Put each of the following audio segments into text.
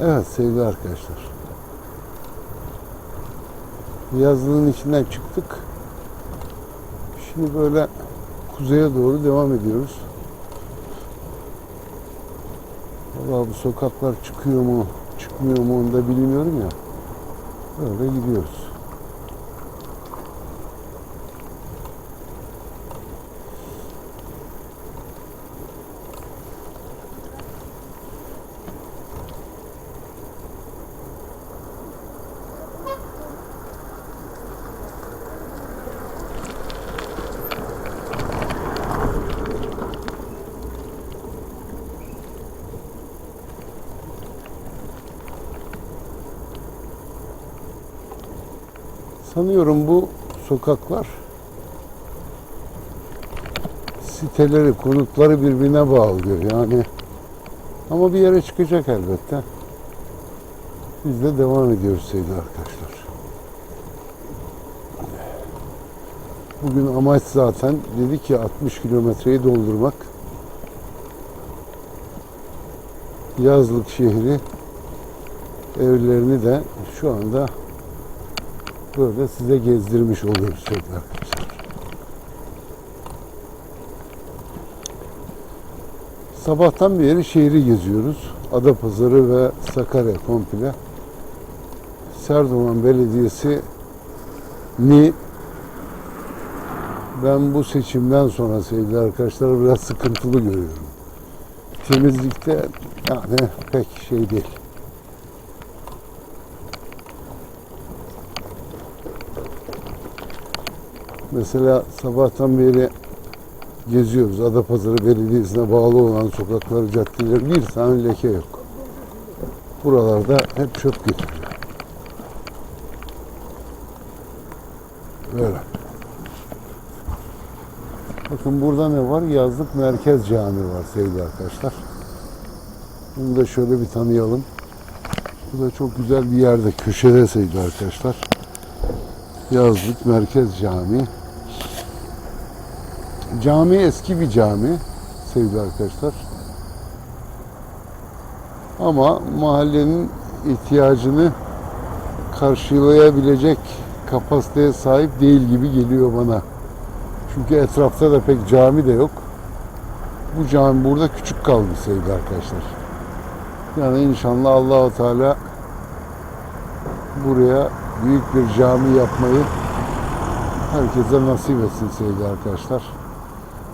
Evet sevgili arkadaşlar. Yazlığın içinden çıktık. Şimdi böyle kuzeye doğru devam ediyoruz. Vallahi bu sokaklar çıkıyor mu, çıkmıyor mu onu da bilmiyorum ya. Böyle gidiyoruz. Sanıyorum bu sokaklar siteleri, konutları birbirine bağlıyor yani. Ama bir yere çıkacak elbette. Biz de devam ediyoruz sevgili arkadaşlar. Bugün amaç zaten dedi ki 60 kilometreyi doldurmak. Yazlık şehri evlerini de şu anda böyle size gezdirmiş oluyoruz sevgili arkadaşlar. Sabahtan beri şehri geziyoruz. Adapazarı ve Sakarya komple. Serdivan Belediyesi ni ben bu seçimden sonra sevgili arkadaşlar biraz sıkıntılı görüyorum. Temizlikte yani pek şey değil. Mesela sabahtan beri geziyoruz. Adapazarı Belediyesi'ne bağlı olan sokakları, caddeleri bir tane leke yok. Buralarda hep çöp götürüyor. Böyle. Bakın burada ne var? Yazlık Merkez Camii var sevgili arkadaşlar. Bunu da şöyle bir tanıyalım. Bu da çok güzel bir yerde, köşede sevgili arkadaşlar. Yazlık Merkez Camii. Cami eski bir cami sevgili arkadaşlar. Ama mahallenin ihtiyacını karşılayabilecek kapasiteye sahip değil gibi geliyor bana. Çünkü etrafta da pek cami de yok. Bu cami burada küçük kaldı sevgili arkadaşlar. Yani inşallah Allahu Teala buraya büyük bir cami yapmayı herkese nasip etsin sevgili arkadaşlar.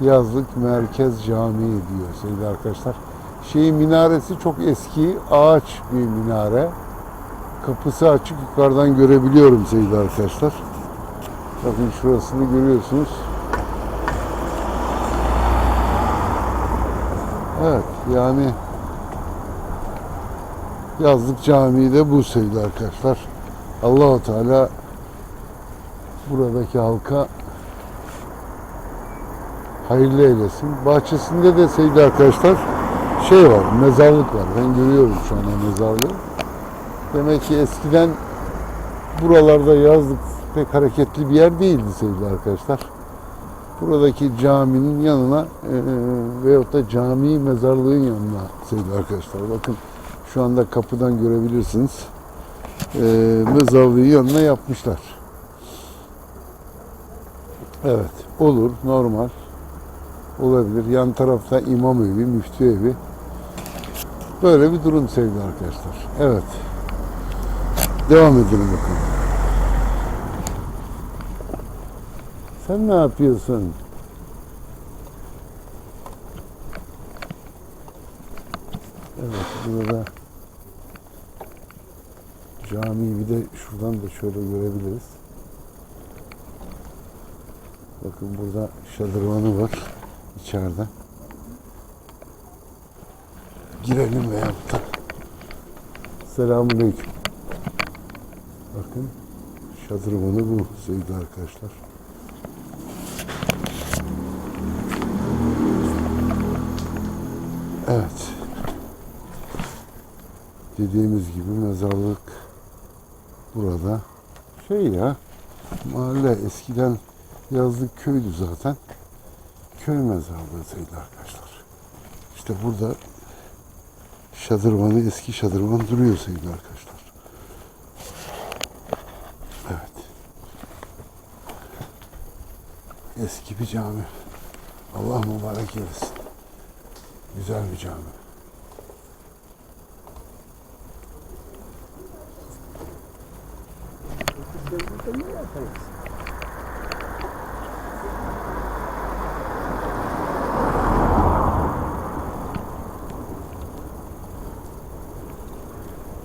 Yazlık Merkez Camii diyor sevgili arkadaşlar. Şeyin minaresi çok eski, ağaç bir minare. Kapısı açık yukarıdan görebiliyorum sevgili arkadaşlar. Bakın şurasını görüyorsunuz. Evet yani Yazlık Camii de bu sevgili arkadaşlar. Allahu Teala buradaki halka hayırlı eylesin. Bahçesinde de sevgili arkadaşlar şey var, mezarlık var. Ben görüyorum şu anda mezarlığı. Demek ki eskiden buralarda yazlık pek hareketli bir yer değildi sevgili arkadaşlar. Buradaki caminin yanına e, veyahut da cami mezarlığın yanına sevgili arkadaşlar. Bakın şu anda kapıdan görebilirsiniz. E, mezarlığı yanına yapmışlar. Evet, olur, normal. Olabilir. Yan tarafta imam evi, müftü evi. Böyle bir durum sevgili arkadaşlar. Evet. Devam edelim bakalım. Sen ne yapıyorsun? Evet, burada camiyi bir de şuradan da şöyle görebiliriz. Bakın burada şadırvanı var içeride. Girelim veyahut da. Selamünaleyküm. Bakın şadırvanı bu sevgili arkadaşlar. Evet. Dediğimiz gibi mezarlık burada. Şey ya mahalle eskiden yazlık köydü zaten. Köy mezarlığı sevgili arkadaşlar. İşte burada Şadırvanı, eski şadırvan duruyor sevgili arkadaşlar. Evet. Eski bir cami. Allah mübarek eylesin. Güzel bir cami.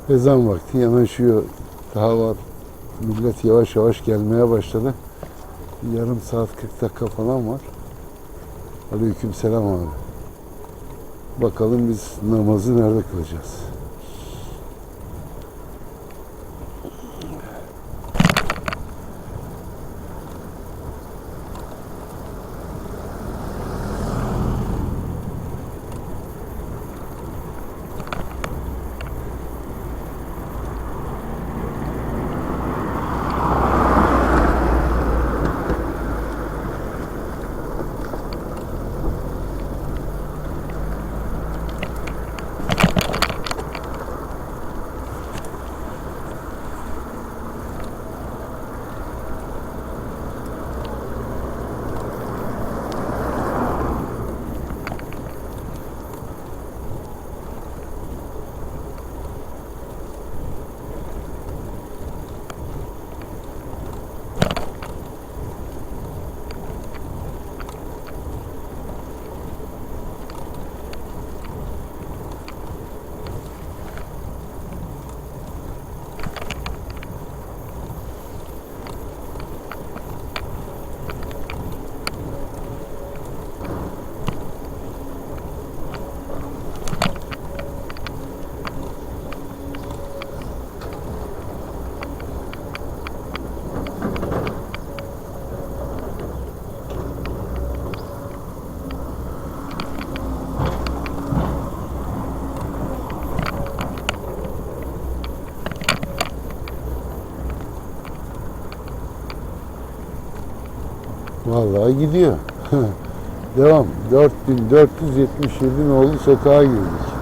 Ezan vakti yanaşıyor. Daha var. Millet yavaş yavaş gelmeye başladı. Yarım saat 40 dakika falan var. Aleyküm selam abi. Bakalım biz namazı nerede kılacağız? Vallahi gidiyor. Devam. 4477 nolu sokağa girdik.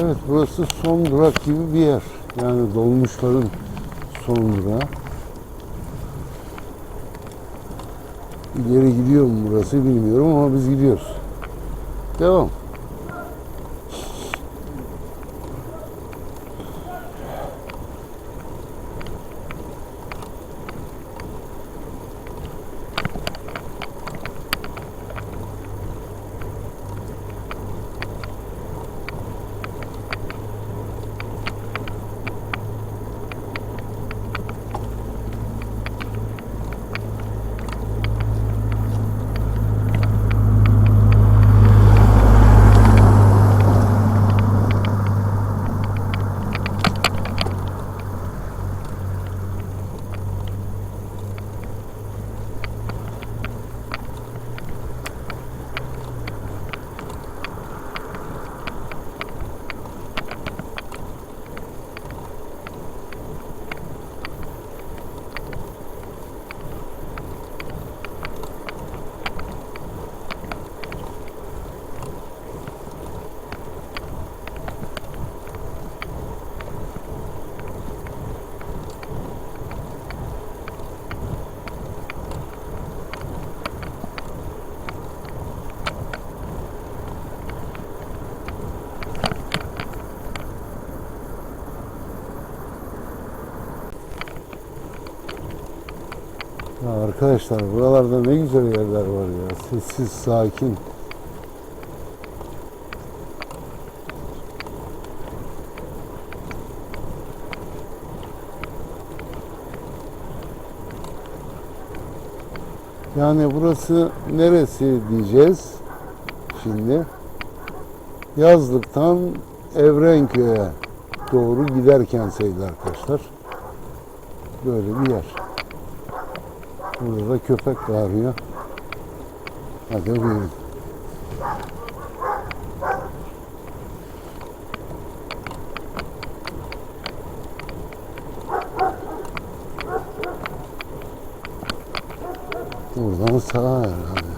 Evet burası son durak gibi bir yer. Yani dolmuşların son durağı. İleri gidiyor mu burası bilmiyorum ama biz gidiyoruz. Devam. Ya arkadaşlar buralarda ne güzel yerler var ya. Sessiz, sakin. Yani burası neresi diyeceğiz şimdi. Yazlıktan Evrenköy'e doğru giderken sevgili arkadaşlar. Böyle bir yer. Burada da köpek bağırıyor. Hadi buyurun. Buradan sağa herhalde.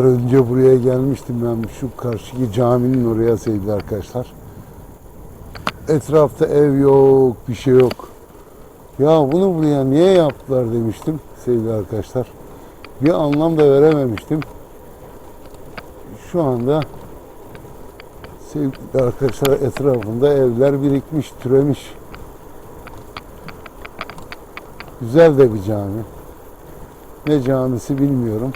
Yıllar önce buraya gelmiştim ben şu karşıki caminin oraya sevgili arkadaşlar. Etrafta ev yok, bir şey yok. Ya bunu buraya niye yaptılar demiştim sevgili arkadaşlar. Bir anlam da verememiştim. Şu anda sevgili arkadaşlar etrafında evler birikmiş, türemiş. Güzel de bir cami. Ne camisi bilmiyorum.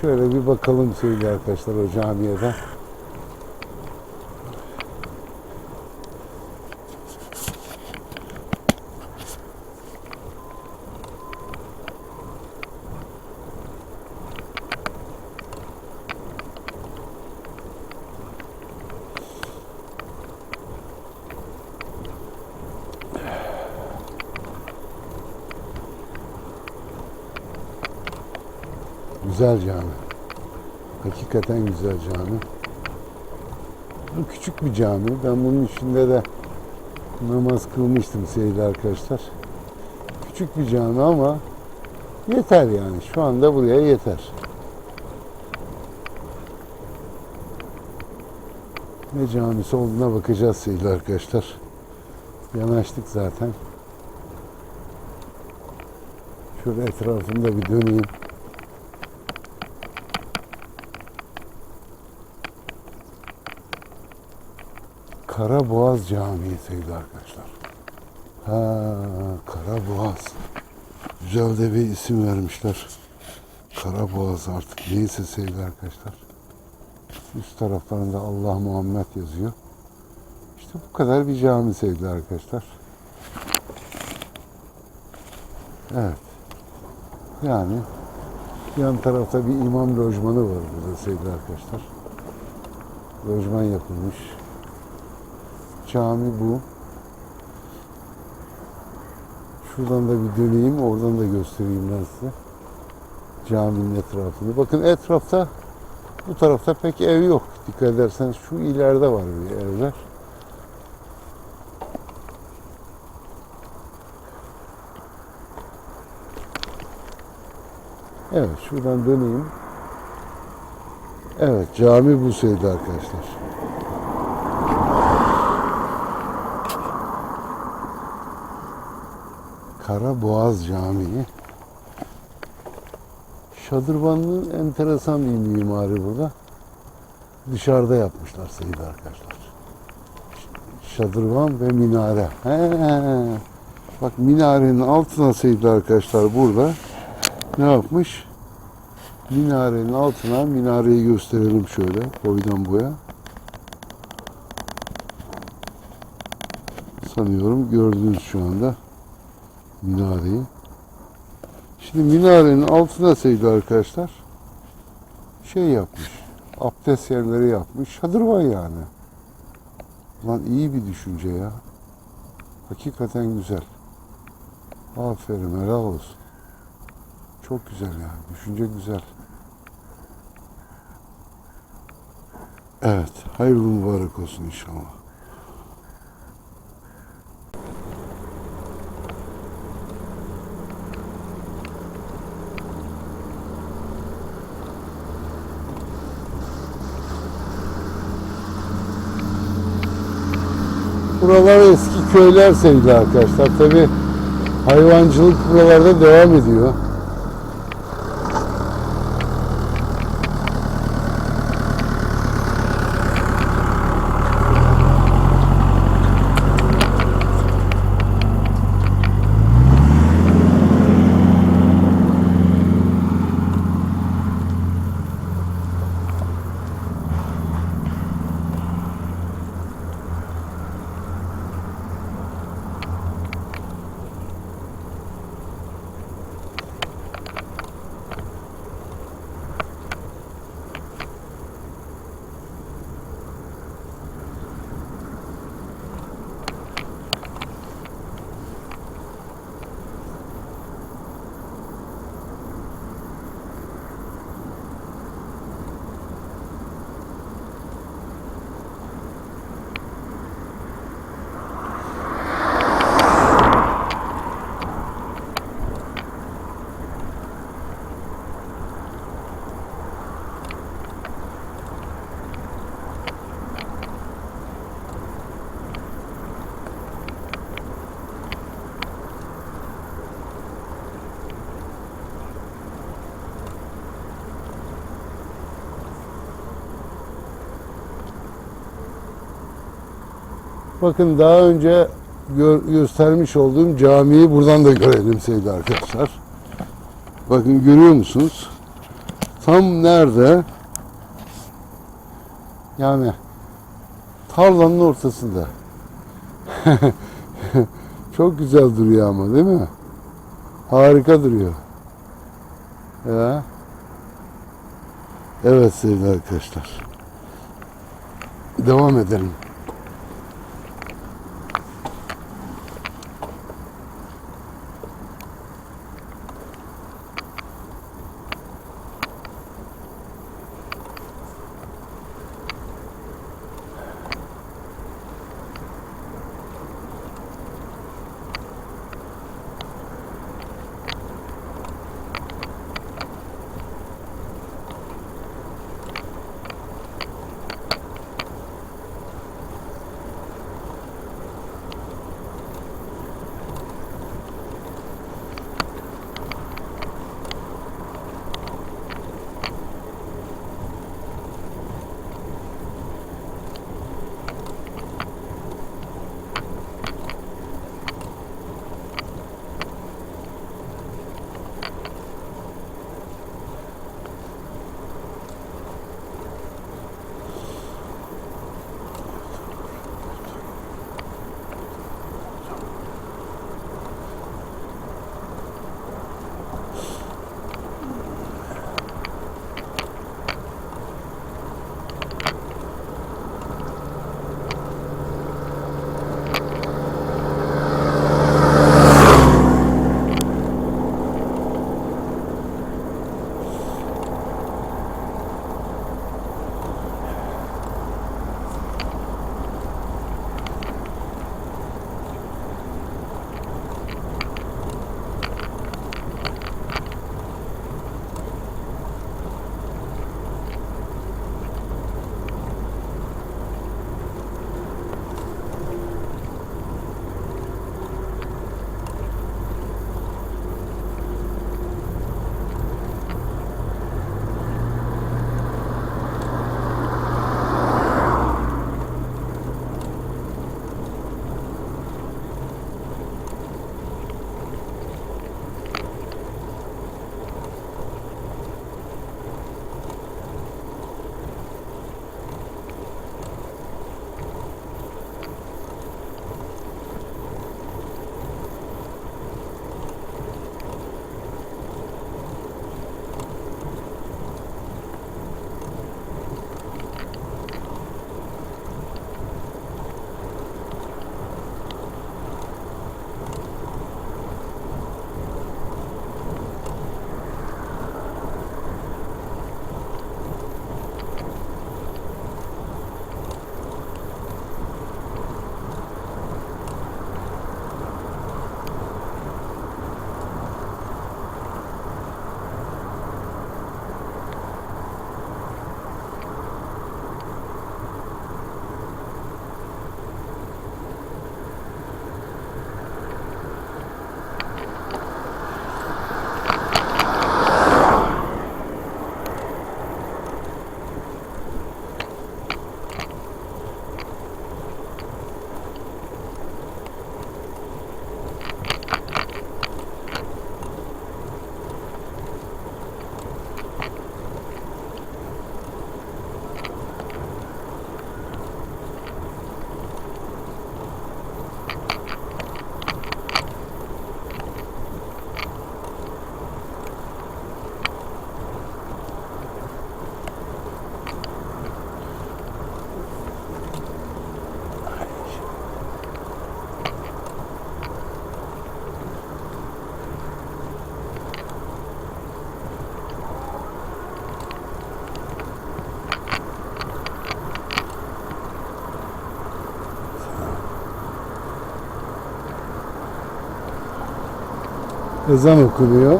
Şöyle bir bakalım sevgili arkadaşlar o camiye Güzel cami. Hakikaten güzel cami. Bu küçük bir cami. Ben bunun içinde de namaz kılmıştım sevgili arkadaşlar. Küçük bir cami ama yeter yani. Şu anda buraya yeter. Ne camisi olduğuna bakacağız sevgili arkadaşlar. Yanaştık zaten. Şöyle etrafında bir döneyim. Karaboğaz Camii sevgili arkadaşlar. Ha, Karaboğaz. Güzel de bir isim vermişler. Karaboğaz artık neyse sevgili arkadaşlar. Üst taraflarında Allah Muhammed yazıyor. İşte bu kadar bir cami sevgili arkadaşlar. Evet. Yani yan tarafta bir imam lojmanı var burada sevgili arkadaşlar. Lojman yapılmış. Cami bu. Şuradan da bir döneyim, oradan da göstereyim ben size. Caminin etrafını. Bakın etrafta, bu tarafta pek ev yok. Dikkat ederseniz şu ileride var bir evler. Evet, şuradan döneyim. Evet, cami bu sevgili arkadaşlar. Karaboğaz Camii. Şadırvanlı'nın enteresan bir mimari burada. Dışarıda yapmışlar sevgili arkadaşlar. Şadırvan ve minare. He. Bak minarenin altına sevgili arkadaşlar burada ne yapmış? Minarenin altına minareyi gösterelim şöyle boydan boya. Sanıyorum gördünüz şu anda minareyi. Şimdi minarenin altına sevgili arkadaşlar şey yapmış. Abdest yerleri yapmış. Şadırvan yani. Lan iyi bir düşünce ya. Hakikaten güzel. Aferin helal olsun. Çok güzel ya. Düşünce güzel. Evet. Hayırlı mübarek olsun inşallah. Buralar eski köyler sevgili arkadaşlar. Tabi hayvancılık buralarda devam ediyor. Bakın daha önce gö- göstermiş olduğum camiyi buradan da görelim sevgili arkadaşlar. Bakın görüyor musunuz? Tam nerede? Yani tarlanın ortasında. Çok güzel duruyor ama değil mi? Harika duruyor. Ya. Evet sevgili arkadaşlar. Devam edelim. Ezan okunuyor.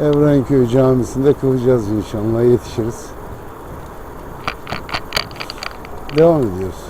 Evrenköy Camisi'nde kılacağız inşallah yetişiriz. Devam ediyoruz.